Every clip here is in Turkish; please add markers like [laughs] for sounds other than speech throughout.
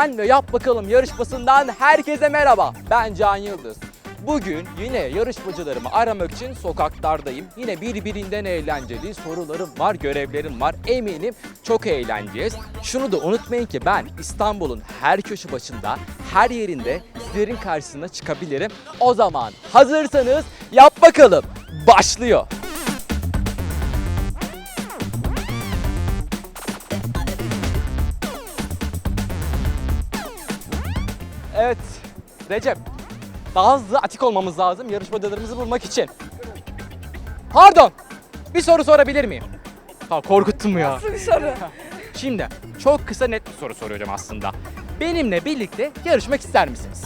TV4'ten ve Yap Bakalım yarışmasından herkese merhaba. Ben Can Yıldız. Bugün yine yarışmacılarımı aramak için sokaklardayım. Yine birbirinden eğlenceli sorularım var, görevlerim var. Eminim çok eğleneceğiz. Şunu da unutmayın ki ben İstanbul'un her köşe başında, her yerinde sizlerin karşısına çıkabilirim. O zaman hazırsanız yap bakalım. Başlıyor. Recep. Daha hızlı atik olmamız lazım yarışmacılarımızı bulmak için. Pardon. Bir soru sorabilir miyim? Ha, korkuttun mu ya? Nasıl bir soru? [laughs] Şimdi çok kısa net bir soru soruyorum aslında. Benimle birlikte yarışmak ister misiniz?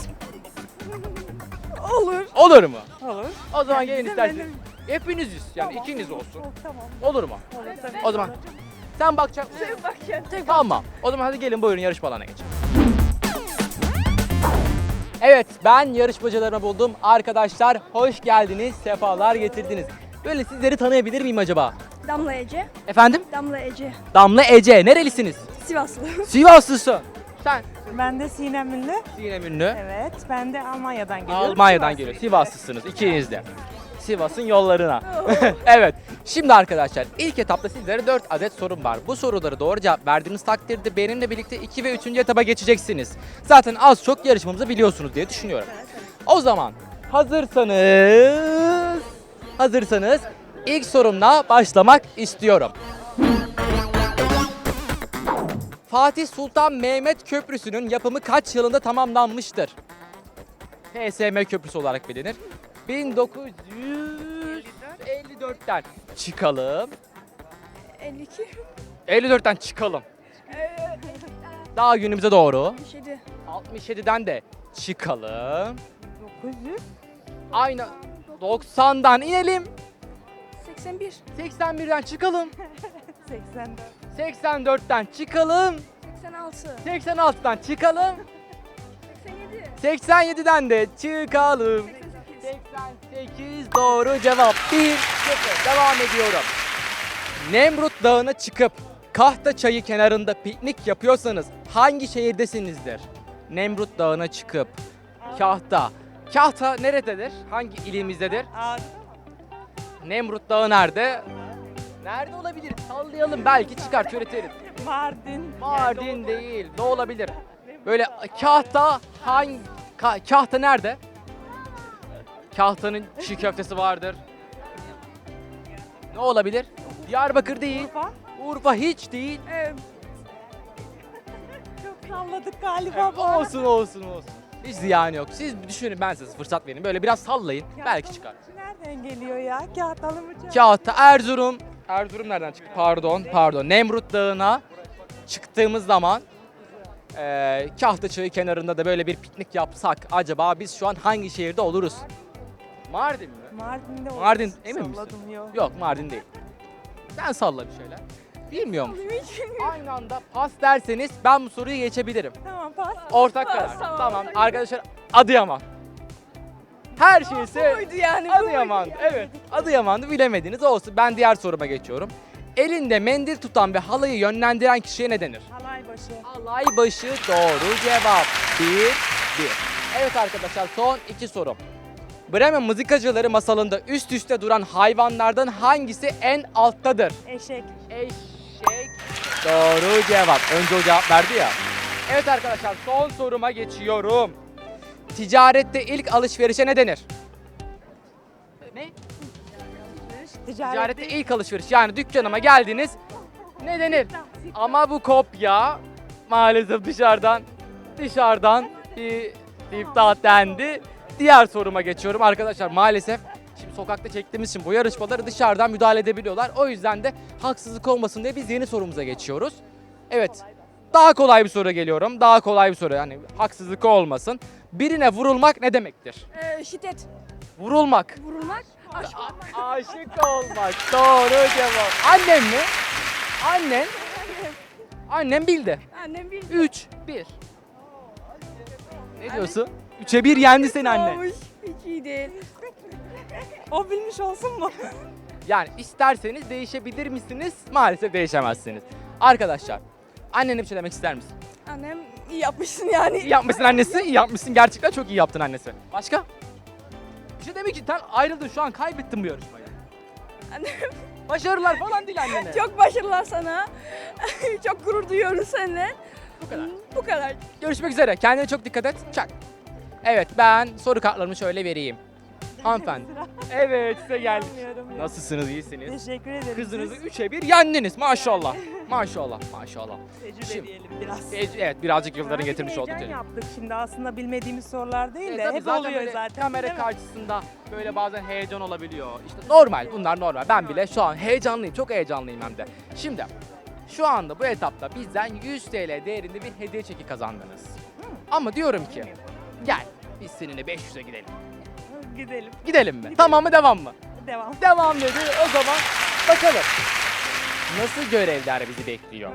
Olur. Olur mu? Olur. O zaman gelin de isterseniz. benim. Hepiniziz yani Tamam. ikiniz olsun. Tamam. Olur mu? Olur tabii. O zaman sen bakacak mısın? Sen bak ya. Tamam. O zaman hadi gelin buyurun yarışma alanına geçelim. Evet ben yarışmacılarımı buldum. Arkadaşlar hoş geldiniz, sefalar getirdiniz. Böyle sizleri tanıyabilir miyim acaba? Damla Ece. Efendim? Damla Ece. Damla Ece. Nerelisiniz? Sivaslı. [laughs] Sivaslısın. Sen? Ben de Sinem Ünlü. Sinem Ünlü. Evet, ben de Almanya'dan geliyorum. Almanya'dan Sivas. geliyor. Sivaslısınız ikiniz de. Sivas'ın yollarına. [laughs] evet. Şimdi arkadaşlar ilk etapta sizlere 4 adet sorum var. Bu soruları doğru cevap verdiğiniz takdirde benimle birlikte 2 ve 3. etaba geçeceksiniz. Zaten az çok yarışmamızı biliyorsunuz diye düşünüyorum. O zaman hazırsanız hazırsanız ilk sorumla başlamak istiyorum. Fatih Sultan Mehmet Köprüsü'nün yapımı kaç yılında tamamlanmıştır? PSM Köprüsü olarak bilinir. 1954'ten çıkalım. 52. 54'ten çıkalım. Daha günümüze doğru. 57. 67'den de çıkalım. 900. Aynı 90'dan inelim. 81. 81'den çıkalım. [laughs] 84. 84'ten çıkalım. 86. 86'dan çıkalım. 87. 87'den de çıkalım. 88. 88 doğru cevap. 1 0 devam ediyorum. Nemrut Dağı'na çıkıp Kahta Çayı kenarında piknik yapıyorsanız hangi şehirdesinizdir? Nemrut Dağı'na çıkıp Kahta. Kahta nerededir? Hangi ilimizdedir? Nemrut Dağı nerede? Nerede olabilir? Sallayalım belki çıkar türeteriz. Mardin. Mardin değil. Ne olabilir? Böyle Kahta hangi Ka- Kahta nerede? Kahta'nın çiğ köftesi vardır. Ne olabilir? Diyarbakır değil. Urfa. Urfa hiç değil. Ee, Çok salladık galiba bu arada. olsun olsun olsun. Hiç ziyanı yok. Siz düşünün ben size fırsat verin. Böyle biraz sallayın. Belki çıkar. Nereden geliyor ya? Kağıtalı mı? Kahta, Erzurum. Erzurum nereden çıktı? Pardon, pardon. Nemrut Dağı'na çıktığımız zaman eee Kahta Çayı kenarında da böyle bir piknik yapsak acaba biz şu an hangi şehirde oluruz? Mardin mi? Mardin'de olur. Mardin, emin misin? Salladım yok. Yok Mardin değil. Sen salla bir şeyler. Bilmiyor musun? Aynı anda pas derseniz ben bu soruyu geçebilirim. Tamam pas. Ortak Pas, karar. tamam, Tamam arkadaşlar Adıyaman. Her şeyse buydu yani. bu Adıyaman. buydu. Evet. Adıyaman'dı bilemediniz olsun. Ben diğer soruma geçiyorum. Elinde mendil tutan ve halayı yönlendiren kişiye ne denir? Halay başı. Halay başı doğru cevap. Bir, bir. Evet arkadaşlar son iki sorum. Bremen mızıkacıları masalında üst üste duran hayvanlardan hangisi en alttadır? Eşek. Eşek. Doğru cevap. Önce o cevap verdi ya. Evet arkadaşlar son soruma geçiyorum. Ticarette ilk alışverişe ne denir? Ne? Ticaret. Ticarette ilk alışveriş yani dükkanıma geldiniz. Ne denir? Ama bu kopya maalesef dışarıdan dışarıdan bir iptal dendi. Diğer soruma geçiyorum arkadaşlar maalesef Şimdi sokakta çektiğimiz için bu yarışmaları dışarıdan müdahale edebiliyorlar. O yüzden de haksızlık olmasın diye biz yeni sorumuza geçiyoruz. Evet. Daha kolay bir soru geliyorum. Daha kolay bir soru. Yani haksızlık olmasın. Birine vurulmak ne demektir? Ee, şiddet. Vurulmak. Vurulmak. Aşk. Aşık olmak. Doğru cevap. Annem mi? Annen. Annem bildi. Annem bildi. 3, 1. Ne diyorsun? 3'e 1 yendi seni anne. Olmuş. Hiç iyi değil. O bilmiş olsun mu? Yani isterseniz değişebilir misiniz? Maalesef değişemezsiniz. Arkadaşlar, annene bir şey demek ister misin? Annem iyi yapmışsın yani. İyi yapmışsın annesi, iyi yapmışsın. Gerçekten çok iyi yaptın annesi. Başka? Bir şey demek ki sen ayrıldın şu an kaybettin bu yarışmayı. Annem Başarılar falan değil annene. çok başarılar sana. çok gurur duyuyoruz seninle. Bu kadar. Bu kadar. Görüşmek üzere. Kendine çok dikkat et. Çak. Evet ben soru kartlarımı şöyle vereyim. Hanımefendi. Evet size geldik. Anlıyorum ya. Nasılsınız? iyisiniz? Teşekkür ederim. Kızınızı Siz 3'e 1 yendiniz maşallah. Maşallah maşallah. Tecrübe Şimdi- diyelim biraz. E- Evet birazcık yılların getirmiş olduk. heyecan yaptık şimdi aslında bilmediğimiz sorular değil de tabii hep oluyor böyle zaten. Kamera değil mi? karşısında böyle bazen heyecan olabiliyor. İşte normal bunlar normal. Ben bile şu an heyecanlıyım. Çok heyecanlıyım hem de. Şimdi şu anda bu etapta bizden 100 TL değerinde bir hediye çeki kazandınız. Ama diyorum ki gel biz seninle 500'e gidelim. Gidelim. Gidelim mi? Tamam mı devam mı? Devam. Devam dedi. O zaman bakalım. Nasıl görevler bizi bekliyor?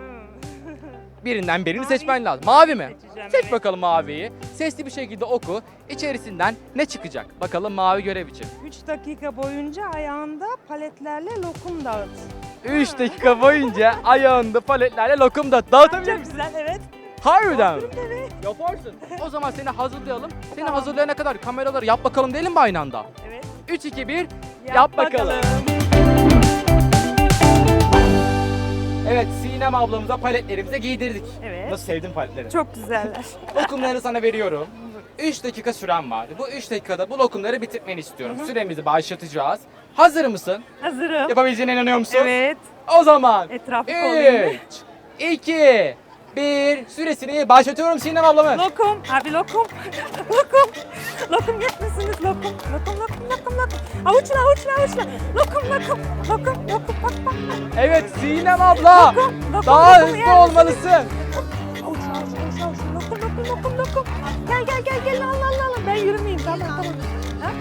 Birinden birini Mavi. seçmen lazım. Mavi mi? Seçeceğim, Seç evet. bakalım maviyi. Sesli bir şekilde oku. İçerisinden ne çıkacak? Bakalım mavi görev için. 3 dakika boyunca ayağında paletlerle lokum dağıt. 3 dakika boyunca ayağında paletlerle lokum da dağıtabilir Çok misin? güzel evet. Harbiden mi? Yaparsın. O zaman seni hazırlayalım. Seni Tamam. hazırlayana kadar kameraları yap bakalım diyelim mi aynı anda? Evet. 3, 2, 1. Yap bakalım. Evet Sinem ablamıza paletlerimize giydirdik. Evet. Nasıl sevdin paletleri? Çok güzeller. [laughs] Lokumları sana veriyorum. 3 dakika süren var. Bu 3 dakikada bu lokumları bitirmeni istiyorum. Süremizi başlatacağız. Hazır mısın? Hazırım. Yapabileceğine inanıyor musun? Evet. O zaman Etrafı kollayayım. 3, 2, 1 süresini başlatıyorum Sinem ablamın. Lokum. Abi lokum. [laughs] lokum. Lokum yetmesiniz lokum. Lokum lokum lokum lokum. Avuçla avuçla avuçla. Lokum lokum. Lokum lokum bak bak. Evet Sinem abla. Lokum. Lokum. Daha lokum, hızlı yer olmalısın. Avuçla avuçla avuçla avuçla. Lokum lokum lokum lokum. Gel gel gel gel al al al. Ben yürümeyeyim tamam tamam. Ha?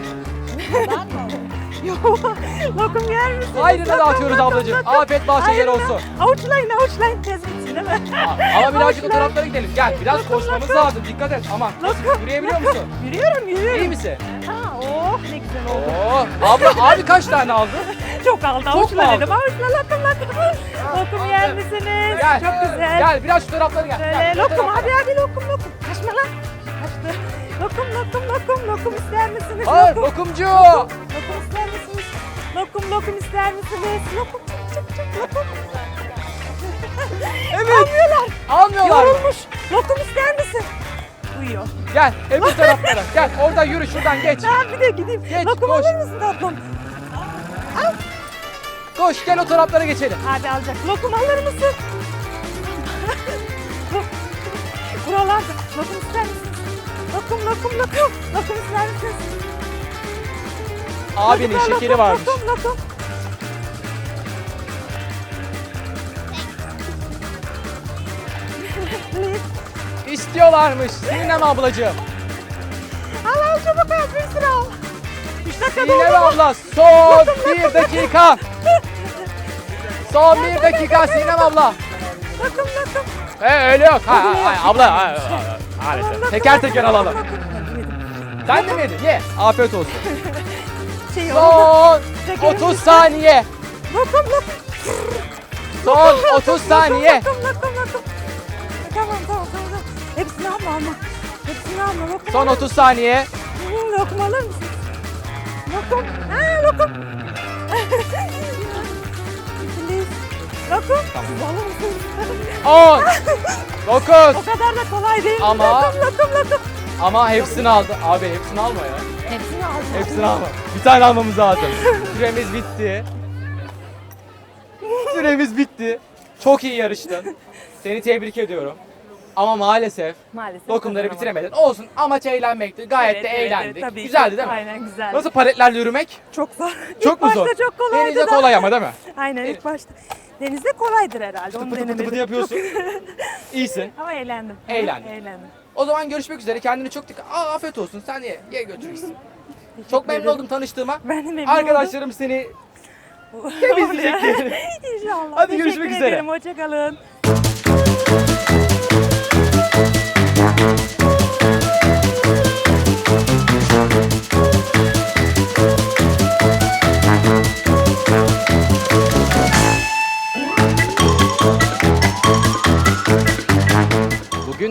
Ben mi. Lokum yer misiniz? Hayrına Lokum, dağıtıyoruz lokum, ablacığım. lokum. Afiyet şeker Hayrına. olsun. Avuçlayın avuçlayın tez bitsin değil mi? Ama birazcık o taraflara gidelim. Gel biraz Lokum, koşmamız lokum. lazım. Dikkat et. Aman. Lokum. Yürüyebiliyor lokum. musun? Yürüyorum yürüyorum. İyi misin? Ha, oh ne güzel oldu. Oo. Abla abi kaç tane aldı? [laughs] Çok aldı avuçla dedim. Avuçla lokum lokum. Lokum yer misiniz? Gel. Çok güzel. Gel biraz şu taraflara gel. Böyle Gel, lokum abi abi lokum lokum. Kaçma lan. Kaçtı. Lokum lokum lokum lokum ister misiniz? Hayır lokum. lokumcu. Lokum misiniz? Lokum lokum ister misiniz? Lokum çık çık çık lokum. Evet. Almıyorlar. Almıyorlar. mı? Yorulmuş. Lokum ister misin? Uyuyor. Gel bu taraflara. Gel oradan yürü şuradan geç. Ben bir de gideyim. Geç, lokum koş. alır mısın tatlım? Koş gel o taraflara geçelim. Hadi alacak. Lokum alır mısın? Buralarda. Lokum ister misin? Lokum lokum lokum. Lokum ister misin? Abinin şekeri varmış. [laughs] İstiyorlarmış Sinem ablacığım. Al al çabuk al bir sürü al. Üç dakika Sinem doldu mu? abla son bir dakika. Son bir dakika Sinem abla. Lokum lokum. He öyle yok. Ha, ha, ha, abla. ha, ha, ha, Maalesef. Teker teker alalım. Sen de mi yedin? Ye. Afiyet olsun. [laughs] Şey. Son Şekerim 30 düştü. saniye. Lokum lokum. Son 30 saniye. Lokum lokum lokum. Tamam tamam tamam. tamam. Hepsini alma alma. Hepsini alma lokum. Son 30 saniye. Lokum alır mısın? Lokum. Ha lokum. Please. Lokum. Siz alır mısınız? 10 9 [laughs] o kadar da kolay değil. Ama- Lokum lokum lokum. Ama hepsini aldı. Abi hepsini alma ya. Hepsini aldım. Hepsini alma. Bir tane almamız lazım. Süremiz bitti. Süremiz bitti. Çok iyi yarıştın. Seni tebrik ediyorum. Ama maalesef Maalesef. lokumları kazanamadım. bitiremedin. Olsun amaç eğlenmekti. Gayet Evet, de evet, eğlendik. evet, tabii Güzeldi değil mi? Aynen güzel. Nasıl paletlerle yürümek? Çok zor. Çok ilk mu zor? başta çok kolaydı Denizde da. kolay ama değil mi? [laughs] Aynen ilk başta. Denizde kolaydır herhalde. Onu Pıtı pıtı pıtı yapıyorsun. [laughs] İyisin. Ama eğlendim. Eğlendin. Eğlendim. O zaman görüşmek üzere. Kendine çok dikkat. Aa afiyet olsun. Sen ye. Ye götürürsün. Çok memnun oldum tanıştığıma. Ben de memnun Arkadaşlarım seni [laughs] oldum. temizleyecekler. İnşallah. Hadi Teşekkür görüşmek üzere. ederim. Hoşçakalın.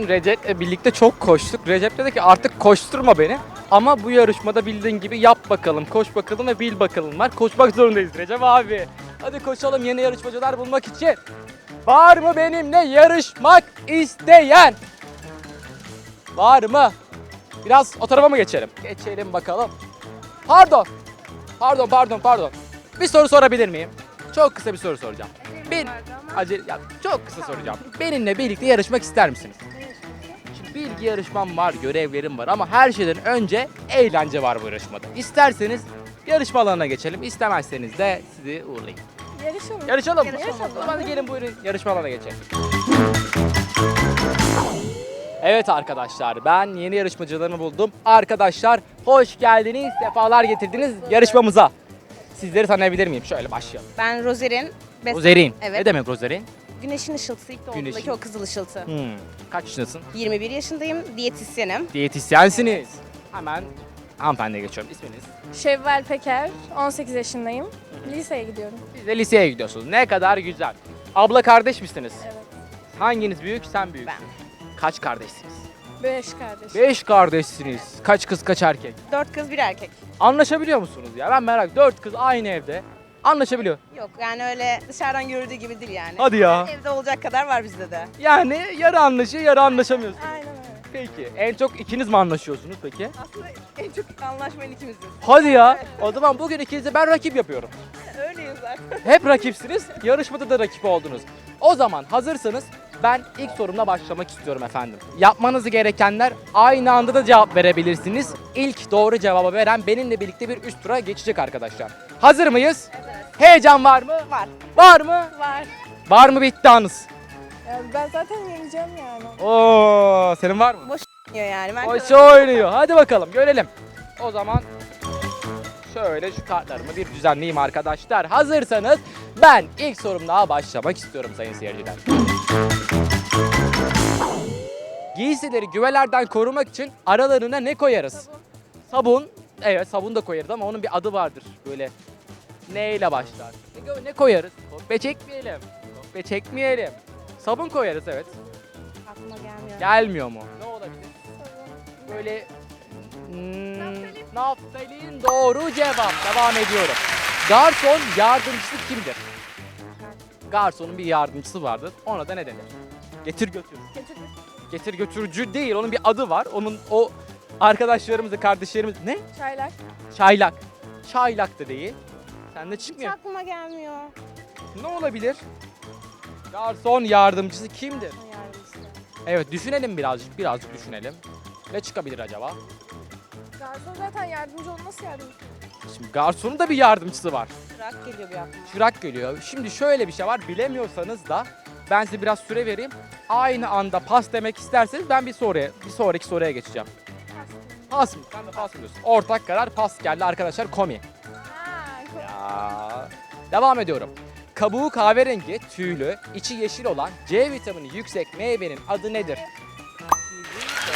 Bugün Recep'le birlikte çok koştuk. Recep dedi ki artık koşturma beni. Ama bu yarışmada bildiğin gibi yap bakalım, koş bakalım ve bil bakalım var. Koşmak zorundayız Recep abi. Hadi koşalım yeni yarışmacılar bulmak için. Var mı benimle yarışmak isteyen? Var mı? Biraz o tarafa mı geçelim? Geçelim bakalım. Pardon. Pardon, pardon, pardon. Bir soru sorabilir miyim? Çok kısa bir soru soracağım. Bir, acele, ya çok kısa soracağım. Benimle birlikte yarışmak ister misiniz? Bilgi yarışmam var, görevlerim var ama her şeyden önce eğlence var bu yarışmada. İsterseniz yarışma alanına geçelim, istemezseniz de sizi uğurlayayım. Yarışalım. Yarışalım. Yarışalım. O zaman gelin buyurun yarışma alanına geçelim. Evet arkadaşlar ben yeni yarışmacılarımı buldum. Arkadaşlar hoş geldiniz, sefalar getirdiniz yarışmamıza. Sizleri tanıyabilir miyim? Şöyle başlayalım. Ben Rozerin. Bes- Rozerin. Evet. Ne demek Rozerin? Güneşin ışıltısı ilk Güneşin. doğduğundaki o kızıl ışıltı. Hmm. Kaç yaşındasın? 21 yaşındayım, diyetisyenim. Diyetisyensiniz. Hemen hanımefendiye geçiyorum. İsminiz? Şevval Peker. 18 yaşındayım. Liseye gidiyorum. Siz de liseye gidiyorsunuz. Ne kadar güzel. Abla kardeş misiniz? Evet. Hanginiz büyük? Sen büyüksün. Kaç kardeşsiniz? 5 kardeş. Beş kardeşsiniz. Kaç kız kaç erkek? Dört kız bir erkek. Anlaşabiliyor musunuz ya? Ben merak. Dört kız aynı evde. Anlaşabiliyor. Yok yani öyle dışarıdan görüldüğü gibi değil yani. Hadi ya. Evde olacak kadar var bizde de. Yani yarı anlaşıyor, yarı anlaşamıyorsunuz. Aynen öyle. Peki. En çok ikiniz mi anlaşıyorsunuz peki? Aslında en çok anlaşmayan ikimiziz. Hadi ya. O zaman bugün ikinizi ben rakip yapıyorum. [laughs] Öyleyiz zaten. Hep rakipsiniz. Yarışmada da rakip oldunuz. O zaman hazırsanız ben ilk sorumla başlamak istiyorum efendim. Yapmanız gerekenler aynı anda da cevap verebilirsiniz. İlk doğru cevabı veren benimle birlikte bir üst tura geçecek arkadaşlar. Hazır mıyız? Heyecan var mı? Var. Var mı? Var. Var mı bir iddianız? Ben zaten yeneceğim yani. Oo, senin var mı? Diyor yani. Ben Hoş oynuyor. Hadi bakalım görelim. O zaman şöyle şu kartlarımı bir düzenleyeyim arkadaşlar. Hazırsanız ben ilk sorumla başlamak istiyorum sayın seyirciler. Giysileri güvelerden korumak için aralarına ne koyarız? Sabun. Evet sabun da koyarız ama onun bir adı vardır. Böyle neyle başlar? Ne, ne koyarız? Kopya çekmeyelim. Kopya çekmeyelim. Sabun koyarız evet. aklıma gelmiyor. Gelmiyor mu? Ne olabilir? Böyle hmm, naftalin doğru cevap. Devam ediyorum. Garson yardımcısı kimdir? Garsonun bir yardımcısı vardır. Ona da ne denir? Getir götür. Getir. Getir götürücü değil. Onun bir adı var. Onun o arkadaşlarımız, kardeşlerimiz ne? Çaylak. Çaylak. Çaylak da değil. Sen de Hiç çıkmıyor. aklıma gelmiyor. Ne olabilir? Garson yardımcısı kimdir? Yardımcısı. Evet düşünelim birazcık. Birazcık düşünelim. Ne çıkabilir acaba? Garson zaten yardımcı olması yardımcı. Şimdi garsonun da bir yardımcısı var. Bırak geliyor bir aklıma. Çırak geliyor. Şimdi şöyle bir şey var. Bilemiyorsanız da ben size biraz süre vereyim. Aynı anda pas demek isterseniz ben bir soruya, bir sonraki soruya geçeceğim. Pas mı? Sen de pas mı diyorsun? Ortak karar pas geldi arkadaşlar komi. Ha, Ya. Devam ediyorum. Kabuğu kahverengi, tüylü, içi yeşil olan C vitamini yüksek meyvenin adı nedir?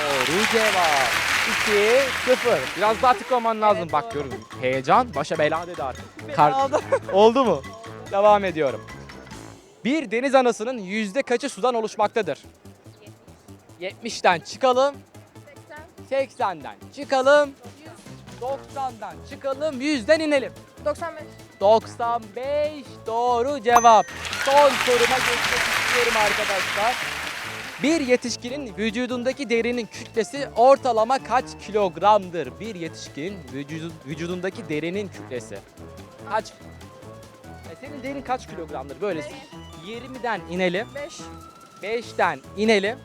Doğru cevap. 2 0. Biraz daha tıklaman lazım Evet, bak doğru. görün. Heyecan başa bela dedi artık. Kar-. [laughs] Oldu mu? Devam ediyorum. Bir deniz anasının yüzde kaçı sudan oluşmaktadır? 70'ten çıkalım. 80'den çıkalım. 90'dan çıkalım. 100'den inelim. 95. 95 doğru cevap. Son soruma geçmek istiyorum arkadaşlar. Bir yetişkinin vücudundaki derinin kütlesi ortalama kaç kilogramdır? Bir yetişkinin vücudu- vücudundaki derinin kütlesi. Kaç? E, senin derin kaç kilogramdır? Böyle 20'den inelim. 5. 5'ten inelim.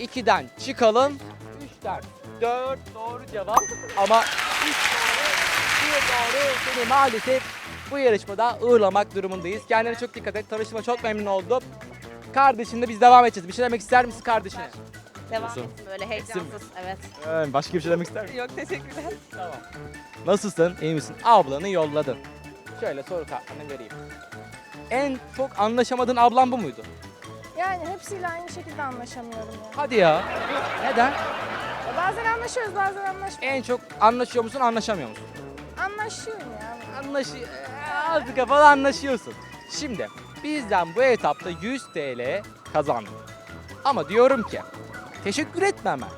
2'den çıkalım. 3'ten 4 doğru cevap ama 3 doğru 1 doğru seni maalesef bu yarışmada uğurlamak durumundayız. Kendine çok dikkat et. Tanıştığıma çok memnun oldum. Kardeşinle biz devam edeceğiz. Bir şey demek ister misin kardeşine? Devam etsin böyle heyecansız. Evet. Ee, başka bir şey demek ister misin? Yok teşekkürler. Tamam. Nasılsın? İyi misin? Ablanı yolladın. Şöyle soru kartlarını vereyim. En çok anlaşamadığın ablan bu muydu? Yani hepsiyle aynı şekilde anlaşamıyorum ya. Hadi ya. Neden? Ya Bazen anlaşıyoruz bazen anlaşmıyoruz. En çok anlaşıyor musun, anlaşamıyor musun? Anlaşıyorum ya. Anlaşı az kafalı anlaşıyorsun. Şimdi bizden bu etapta 100 TL kazandın. Ama diyorum ki Teşekkür etme hemen.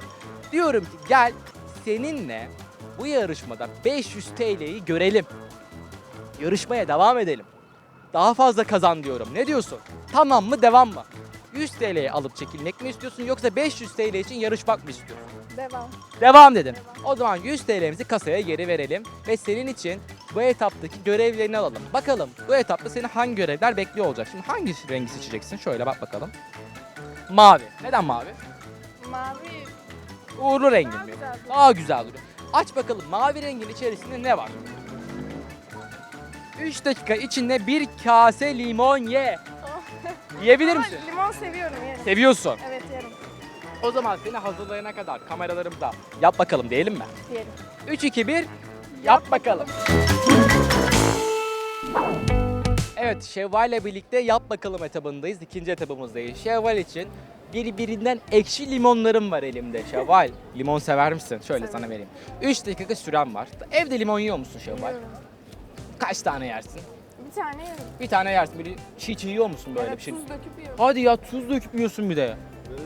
Diyorum ki gel seninle bu yarışmada 500 TL'yi görelim. Yarışmaya devam edelim. Daha fazla kazan diyorum. Ne diyorsun? Tamam mı devam mı? 100 TL'yi alıp çekilmek mi istiyorsun yoksa 500 TL için yarışmak mı istiyorsun? Devam. Devam dedim. O zaman 100 TL'mizi kasaya geri verelim ve senin için bu etaptaki görevlerini alalım. Bakalım bu etapta seni hangi görevler bekliyor olacak? Şimdi hangi rengi seçeceksin? Şöyle bak bakalım. Mavi. Neden mavi? Mavi. Uğurlu rengin mi? güzel duruyor. Daha güzel duruyor. Aç bakalım mavi rengin içerisinde ne var? 3 dakika içinde bir kase limon ye. Yiyebilir Ama misin? limon seviyorum yerim. Seviyorsun. Evet yerim. O zaman seni hazırlayana kadar kameralarımda yap bakalım diyelim mi? Yerim. 3 2 1 yap bakalım. Evet Şevval ile birlikte yap bakalım etabındayız. İkinci etabımızdayız. Şevval için birbirinden ekşi limonlarım var elimde Şevval. limon sever misin? Şöyle Severim. sana vereyim. 3 dakika süren var. Evde limon yiyor musun Şevval? Yiyorum. Kaç tane yersin? Bir tane yerim. Bir tane yersin. Böyle çiğ çiğ yiyor musun böyle evet, bir şey? tuz döküp yiyorum. Hadi ya tuz döküp yiyorsun bir de.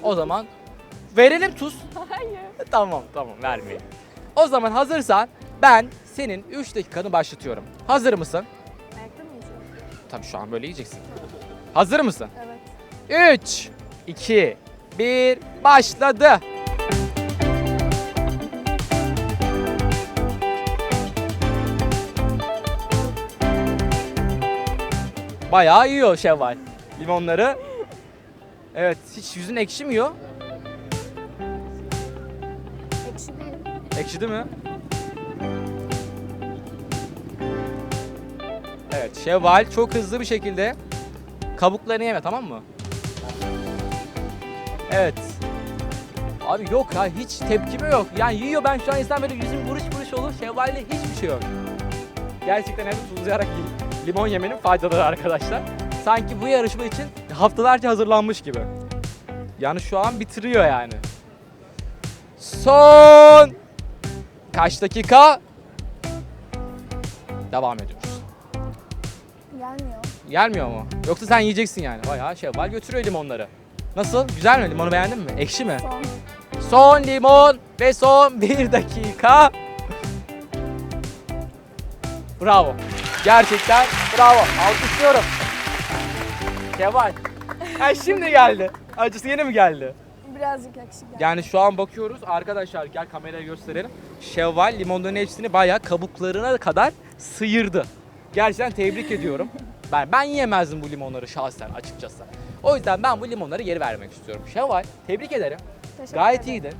O zaman verelim tuz. [laughs] Hayır. tamam tamam vermeyelim. O zaman hazırsan ben senin 3 dakikanı başlatıyorum. Hazır mısın? Ayakta mı yiyeceğim? Tabii şu an böyle yiyeceksin. Hazır mısın? Evet. 3, 2, 1, başladı. Bayağı yiyor Şevval limonları. Evet, hiç yüzün ekşimiyor. Ekşi değil. Ekşidi mi? Evet, Şevval çok hızlı bir şekilde kabuklarını yeme tamam mı? Evet. Abi yok ya hiç tepkime yok. Yani yiyor ben şu an insan böyle yüzüm buruş buruş olur. Şevval'de hiçbir şey yok. Gerçekten hem tuzlayarak li- limon yemenin faydaları arkadaşlar. Sanki bu yarışma için haftalarca hazırlanmış gibi. Yani şu an bitiriyor yani. Son kaç dakika? Devam ediyoruz. Gelmiyor. Mu? Yoksa sen yiyeceksin yani. Bayağı Şevval götürüyor limonları. Nasıl? Güzel mi? Limonu beğendin mi? Ekşi mi? Son. Son limon ve son [laughs] bir dakika. Bravo. Gerçekten bravo. Alkışlıyorum. Şevval. Ha şimdi geldi. Acısı yine mi geldi? Birazcık ekşi geldi. Yani şu an bakıyoruz. Arkadaşlar gel kameraya gösterelim. Şevval limonların hepsini bayağı kabuklarına kadar sıyırdı. Gerçekten tebrik ediyorum. Ben ben yiyemezdim bu limonları şahsen açıkçası. O yüzden ben bu limonları geri vermek istiyorum. Şevval tebrik ederim. Teşekkür Gayet ederim. iyiydin.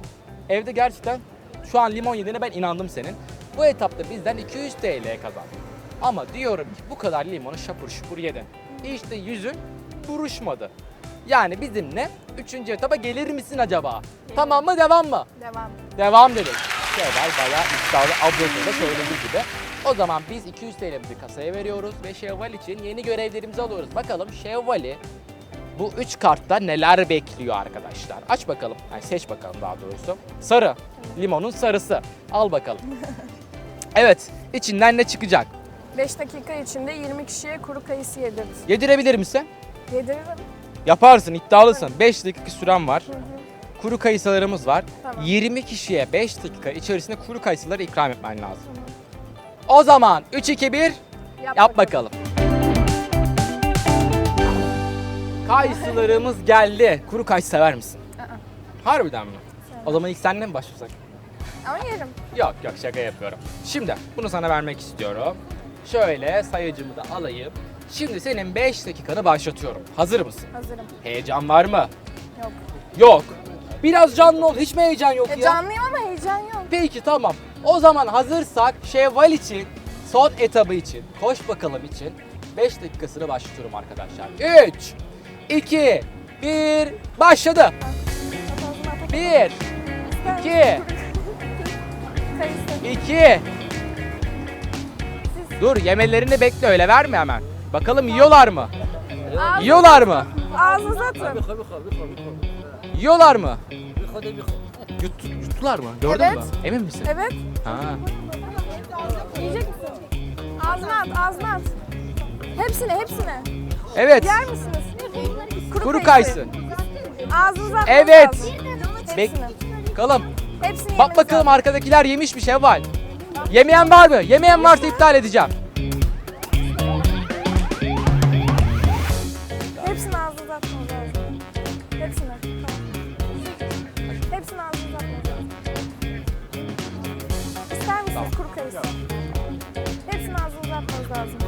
Evde gerçekten şu an limon yediğine ben inandım senin. Bu etapta bizden 200 TL kazandın. Ama diyorum ki bu kadar limonu şapur şupur yedin. İşte yüzün buruşmadı. Yani bizimle 3. etaba gelir misin acaba? Tamam mı devam mı? Devam. Devam dedik. Şevval bayağı iddialı ablasına da söylediği gibi. O zaman biz 200 TL'mizi kasaya veriyoruz ve Şevval için yeni görevlerimizi alıyoruz. Bakalım Şevval'i bu 3 kartta neler bekliyor arkadaşlar. Aç bakalım. Yani seç bakalım daha doğrusu. Sarı. Limonun sarısı. Al bakalım. [laughs] Evet. içinden ne çıkacak? 5 dakika içinde 20 kişiye kuru kayısı yedirt. Yedirebilir misin? Yediririm. Yaparsın, iddialısın. 5 dakika süren var. Kuru kayısılarımız var. Tamam. 20 kişiye 5 dakika içerisinde kuru kayısıları ikram etmen lazım. O zaman 3 2 1 yap bakalım. Kayısılarımız geldi. Kuru kayısı sever misin? Harbiden mi? O zaman ilk seninle mi başlasak? Ama yerim. Yok yok şaka yapıyorum. Şimdi bunu sana vermek istiyorum. Şöyle sayıcımı da alayım. Şimdi senin 5 dakikanı başlatıyorum. Hazır mısın? Hazırım. Heyecan var mı? Yok. Yok. Biraz canlı ol. Hiç mi heyecan yok E, ya? canlıyım ama heyecan yok. Peki tamam. O zaman hazırsak Şevval için son etabı için koş bakalım için 5 dakikasını başlatıyorum arkadaşlar. 3 2 1 başladı. At ağzına at. 1 İki. Kayısı. 2 Dur yemelerini bekle öyle verme hemen. Bakalım yiyorlar mı? Yiyorlar mı? Ağzınıza atın. Yiyorlar mı? Yut, yuttular mı? Gördün Evet. mü? Emin misin? Evet. Ha. Yiyecek misin? Ağzına at, ağzına at. Hepsine, hepsine. Evet. Yer misiniz? Kuru kayısı. Ağzınıza atmanız Evet. lazım. Bek Hepsini. bakalım. Hepsini Bak yemeniz bakalım lazım. arkadakiler yemiş bir şey var. Yemeyen var mı? Yemeyen varsa iptal edeceğim. Misiniz kuru kayısı? Hepsini ağzınıza atmanız lazım.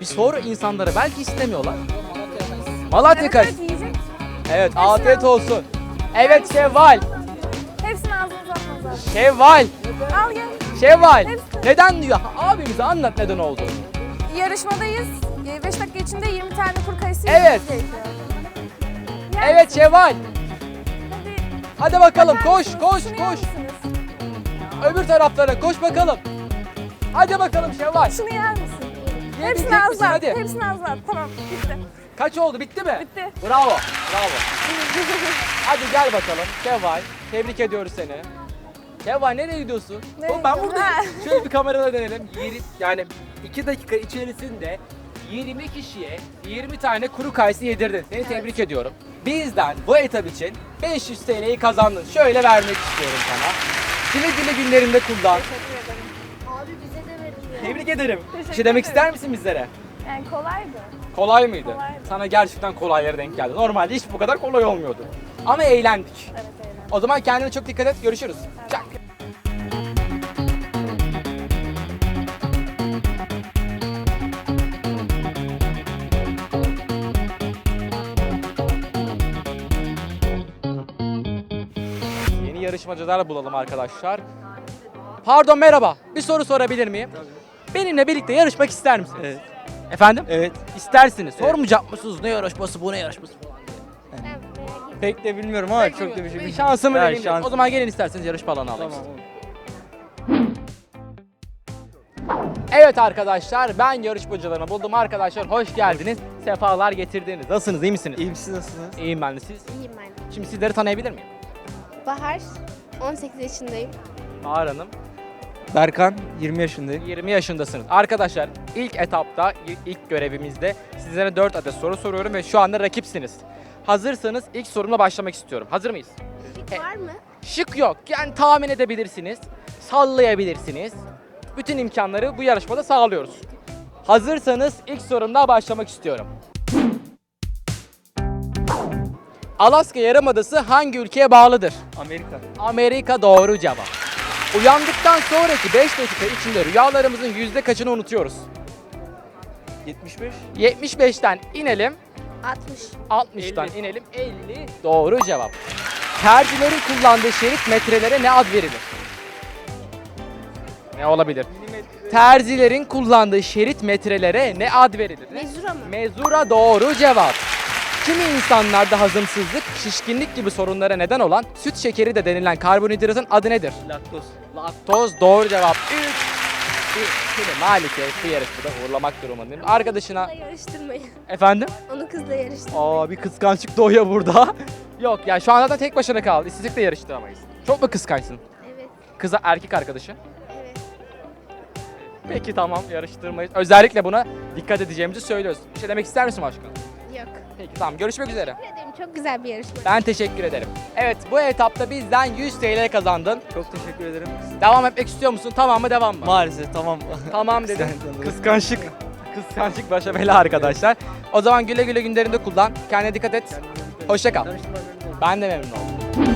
Bir sor insanlara belki istemiyorlar. Malatya Evet, karıştı. evet yiyecek. Evet afiyet olsun. Evet Şevval. Hepsini ağzınıza atmanız lazım. Şevval. Al gel. Şevval. Hepsi. Neden diyor? Abimize anlat neden oldu. Yarışmadayız. 5 dakika içinde 20 tane kuru kayısı Evet. gerekiyor. Yer Evet Şevval. Hadi. Bakalım koş koş koş. Öbür taraflara koş bakalım. Hadi bakalım Şevval. Şunu yer misin? Yiyebilecek Hepsini misin? ağzına at. Hadi. Hepsini ağzına at. Tamam bitti. Kaç oldu bitti mi? Bitti. Bravo. Bravo. Hadi gel bakalım. Şevval. Tebrik ediyoruz seni. Şevval nereye gidiyorsun? Nereye Oğlum ben gidiyorum? buradayım. Şöyle bir kamerada denelim. Yeri- yani 2 dakika içerisinde 20 kişiye 20 tane kuru kayısı yedirdin. Seni tebrik ediyorum. Bizden bu etap için 500 TL'yi kazandın. Şöyle vermek istiyorum sana. Dili dili günlerinde kullan. Abi bize de verin. Tebrik ederim. Bir Teşekkür şey demek ederim. ister misin bizlere? Yani kolaydı. Kolay mıydı? Kolaydı. Sana gerçekten kolaylara denk geldi. Normalde hiç bu kadar kolay olmuyordu. Ama eğlendik. Evet eğlendim. O zaman kendine çok dikkat et. Görüşürüz. Çak. Yarışmacılar bulalım arkadaşlar. Pardon merhaba. Bir soru sorabilir miyim? Benimle birlikte yarışmak ister misiniz? Evet. Efendim? Evet. İstersiniz. Sormayacak mısınız ne yarışması bu ne yarışması falan? Pek de bilmiyorum ama çok da bir şey Bir şansımı vereyim. dedim. şans. O zaman gelin isterseniz yarışma alanı alalım. Tamam. olur. Evet arkadaşlar ben yarışmacılarımı buldum. Arkadaşlar hoş geldiniz. Sefalar getirdiniz. Nasılsınız? iyi misiniz? İyi misiniz nasılsınız? İyiyim ben de siz. İyiyim ben. de. Şimdi sizleri tanıyabilir miyim? Bahar, 18 yaşındayım. Bahar Hanım. Berkan 20 yaşındayım. 20 yaşındasınız. Arkadaşlar ilk etapta, ilk, görevimizde sizlere 4 adet soru soruyorum ve şu anda rakipsiniz. Hazırsanız ilk sorumla başlamak istiyorum. Hazır mıyız? E- Var mı? Şık yok. Yani tahmin edebilirsiniz. Sallayabilirsiniz. Bütün imkanları bu yarışmada sağlıyoruz. Hazırsanız ilk sorumla başlamak istiyorum. Alaska Yarımadası hangi ülkeye bağlıdır? Amerika. Amerika doğru cevap. Uyandıktan sonraki 5 dakika içinde rüyalarımızın yüzde kaçını unutuyoruz? 75. 75'ten inelim, 60. 60'tan inelim, 50 doğru cevap. Terzilerin kullandığı şerit metrelere ne ad verilir? Ne olabilir? Terzilerin kullandığı şerit metrelere ne ad verilir? Mezura mı? Mezura doğru cevap. Kimi insanlarda hazımsızlık, şişkinlik gibi sorunlara neden olan süt şekeri de denilen karbonhidratın adı nedir? Laktoz. Laktoz doğru cevap. 3. Seni maalesef bu yarışmada uğurlamak durumundayım. Arkadaşına Kızla yarıştırmayın. efendim? Onu kızla yarıştırmayın. Aa bir kıskançlık doğuyor burada. [laughs] Yok ya şu anda da tek başına kaldı. İstesek de yarıştıramayız. Çok mu kıskançsın? Evet. Kıza erkek arkadaşı. Evet. Peki tamam yarıştırmayız. Özellikle buna dikkat edeceğimizi söylüyoruz. Bir şey demek ister misin başkan? Peki tamam görüşmek üzere. Teşekkür ederim. Çok güzel bir yarışma. Ben teşekkür ederim. Evet bu etapta bizden 100 TL kazandın. Çok teşekkür ederim. Devam etmek istiyor musun? Tamam mı devam mı? Maalesef tamam. tamam [laughs] dedim. Kıskançlık. Kıskançlık. [laughs] Kıskançlık başa bela arkadaşlar. O zaman güle güle günlerinde kullan. Kendine dikkat et. Hoşça kal. Ben de memnun oldum.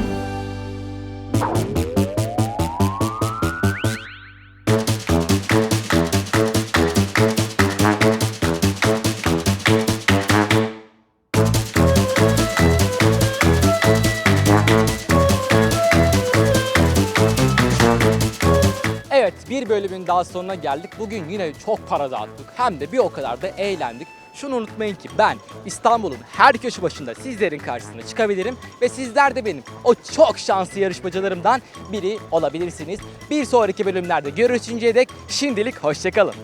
Bölümün daha sonuna geldik. Bugün yine çok para dağıttık. Hem de bir o kadar da eğlendik. Şunu unutmayın ki ben İstanbul'un her köşe başında sizlerin karşısına çıkabilirim ve sizler de benim o çok şanslı yarışmacılarımdan biri olabilirsiniz. Bir sonraki bölümlerde görüşünceye dek şimdilik hoşçakalın.